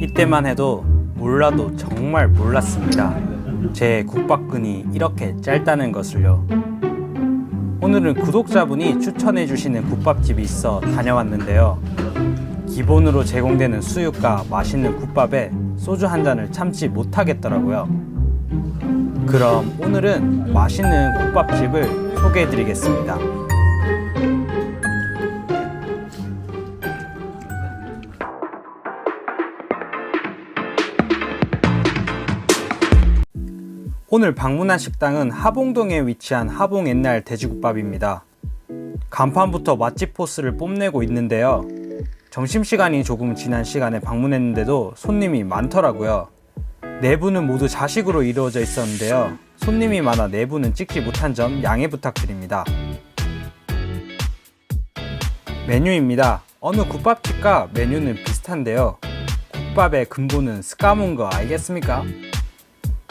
이때만 해도 몰라도 정말 몰랐습니다. 제 국밥근이 이렇게 짧다는 것을요. 오늘은 구독자분이 추천해 주시는 국밥집이 있어 다녀왔는데요. 기본으로 제공되는 수육과 맛있는 국밥에 소주 한 잔을 참지 못하겠더라고요. 그럼 오늘은 맛있는 국밥집을 소개해 드리겠습니다. 오늘 방문한 식당은 하봉동에 위치한 하봉 옛날 돼지국밥입니다. 간판부터 맛집 포스를 뽐내고 있는데요. 점심시간이 조금 지난 시간에 방문했는데도 손님이 많더라고요. 내부는 모두 자식으로 이루어져 있었는데요. 손님이 많아 내부는 찍지 못한 점 양해 부탁드립니다. 메뉴입니다. 어느 국밥집과 메뉴는 비슷한데요. 국밥의 근본은 스카문 거 알겠습니까?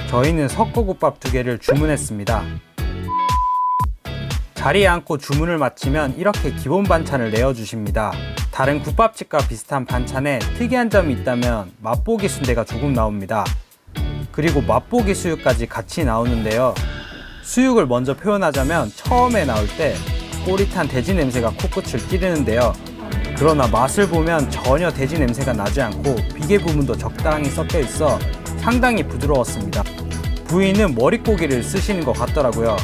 저희는 석고국밥 두 개를 주문했습니다. 자리에 앉고 주문을 마치면 이렇게 기본 반찬을 내어주십니다. 다른 국밥집과 비슷한 반찬에 특이한 점이 있다면 맛보기 순대가 조금 나옵니다. 그리고 맛보기 수육까지 같이 나오는데요. 수육을 먼저 표현하자면 처음에 나올 때 꼬릿한 돼지 냄새가 코끝을 찌르는데요. 그러나 맛을 보면 전혀 돼지 냄새가 나지 않고 비계 부분도 적당히 섞여 있어 상당히 부드러웠습니다. 부인은 머릿고기를 쓰시는 것 같더라고요.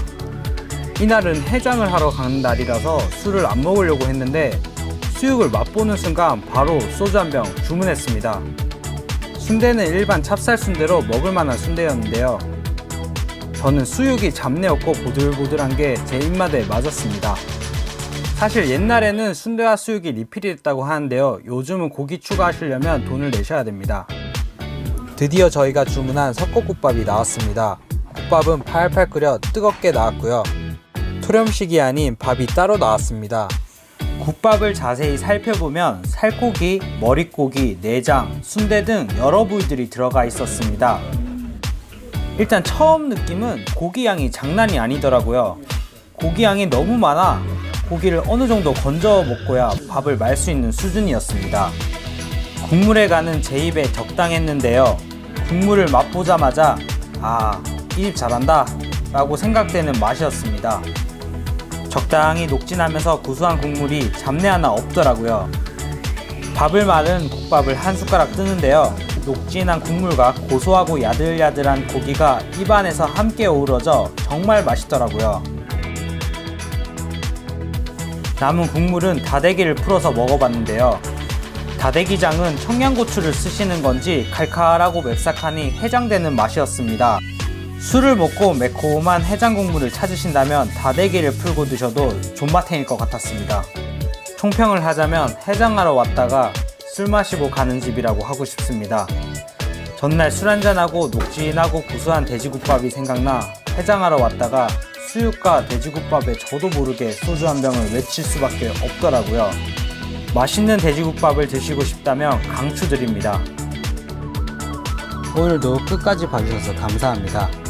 이날은 해장을 하러 가는 날이라서 술을 안 먹으려고 했는데 수육을 맛보는 순간 바로 소주 한 병 주문했습니다. 순대는 일반 찹쌀 순대로 먹을 만한 순대였는데요. 저는 수육이 잡내 없고 보들보들한 게 제 입맛에 맞았습니다. 사실 옛날에는 순대와 수육이 리필이 됐다고 하는데요. 요즘은 고기 추가하시려면 돈을 내셔야 됩니다. 드디어 저희가 주문한 석고국밥이 나왔습니다. 국밥은 팔팔 끓여 뜨겁게 나왔고요. 토렴식이 아닌 밥이 따로 나왔습니다. 국밥을 자세히 살펴보면 살코기, 머릿고기, 내장, 순대 등 여러 부위들이 들어가 있었습니다. 일단 처음 느낌은 고기 양이 장난이 아니더라고요. 고기 양이 너무 많아 고기를 어느 정도 건져 먹고야 밥을 말 수 있는 수준이었습니다. 국물에 가는 제 입에 적당했는데요. 국물을 맛보자마자 아, 이 집 잘한다 라고 생각되는 맛이었습니다. 적당히 녹진하면서 구수한 국물이 잡내 하나 없더라고요. 밥을 마른 국밥을 한 숟가락 뜨는데요. 녹진한 국물과 고소하고 야들야들한 고기가 입안에서 함께 어우러져 정말 맛있더라고요. 남은 국물은 다대기를 풀어서 먹어봤는데요. 다대기장은 청양고추를 쓰시는 건지 칼칼하고 맵싹하니 해장되는 맛이었습니다. 술을 먹고 매콤한 해장 국물을 찾으신다면 다대기를 풀고 드셔도 존맛탱일 것 같았습니다. 총평을 하자면 해장하러 왔다가 술 마시고 가는 집이라고 하고 싶습니다. 전날 술 한잔하고 녹진하고 구수한 돼지국밥이 생각나 해장하러 왔다가 수육과 돼지국밥에 저도 모르게 소주 한 병을 외칠 수밖에 없더라고요. 맛있는 돼지국밥을 드시고 싶다면 강추드립니다. 오늘도 끝까지 봐주셔서 감사합니다.